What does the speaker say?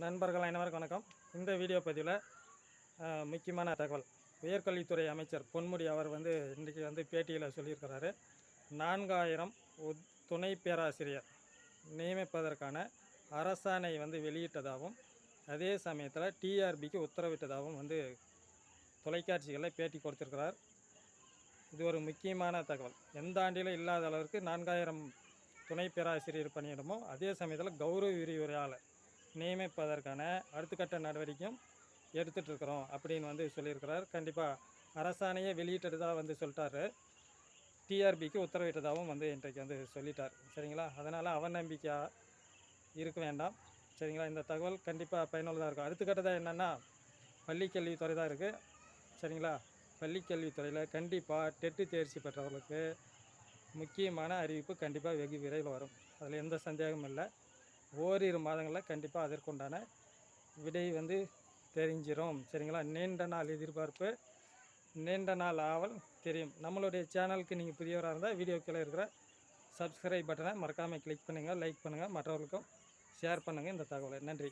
நண்பர்கள் அனைவருக்கும் வணக்கம். இந்த வீடியோ பதிவில் முக்கியமான தகவல். உயர்கல்வித்துறை அமைச்சர் பொன்முடி அவர் வந்து இன்றைக்கி வந்து பேட்டியில் சொல்லியிருக்கிறாரு. நான்காயிரம் உத்- துணை பேராசிரியர் நியமிப்பதற்கான அரசாணை வந்து வெளியிட்டதாகவும் அதே சமயத்தில் டிஆர்பிக்கு உத்தரவிட்டதாகவும் வந்து தொலைக்காட்சிகளில் பேட்டி கொடுத்திருக்கிறார். இது ஒரு முக்கியமான தகவல். எந்த ஆண்டிலும் இல்லாத அளவிற்கு நான்காயிரம் துணை பேராசிரியர் பணியிடமோ அதே சமயத்தில் கௌரவ விரிவுரையாளர் நியமிப்பதற்கான அடுத்த கட்ட நடவடிக்கையும் எடுத்துட்டு இருக்கிறோம் அப்படின்னு வந்து சொல்லியிருக்கிறார். கண்டிப்பாக அரசாணையை வெளியிட்டதாக வந்து சொல்லிட்டாரு. டிஆர்பிக்கு உத்தரவிட்டதாகவும் வந்து இன்றைக்கு வந்து சொல்லிட்டார். சரிங்களா? அதனால் அவநம்பிக்கையாக இருக்க வேண்டாம். சரிங்களா? இந்த தகவல் கண்டிப்பாக பயனுள்ளதாக இருக்கும். அடுத்த கட்டதாக என்னென்னா பள்ளிக்கல்வித்துறை தான் இருக்குது சரிங்களா? பள்ளிக்கல்வித்துறையில் கண்டிப்பாக டெட்டு தேர்ச்சி பெற்றவர்களுக்கு முக்கியமான அறிவிப்பு கண்டிப்பாக வெகு விரைவில் வரும். அதில் எந்த சந்தேகமும் இல்லை. ஓரிரு மாதங்களில் கண்டிப்பாக அதற்குண்டான விடை வந்து தெரிஞ்சிடும் சரிங்களா? நீண்ட நாள் எதிர்பார்ப்பு நீண்ட நாள் ஆவல் தெரியும். நம்மளுடைய சேனலுக்கு நீங்கள் புதியவராக இருந்தால் வீடியோ கீழே இருக்கிற சப்ஸ்கிரைப் பட்டனை மறக்காமல் கிளிக் பண்ணுங்கள் லைக் பண்ணுங்கள் மற்றவர்களுக்கும் ஷேர் பண்ணுங்கள் இந்த தகவலை. நன்றி.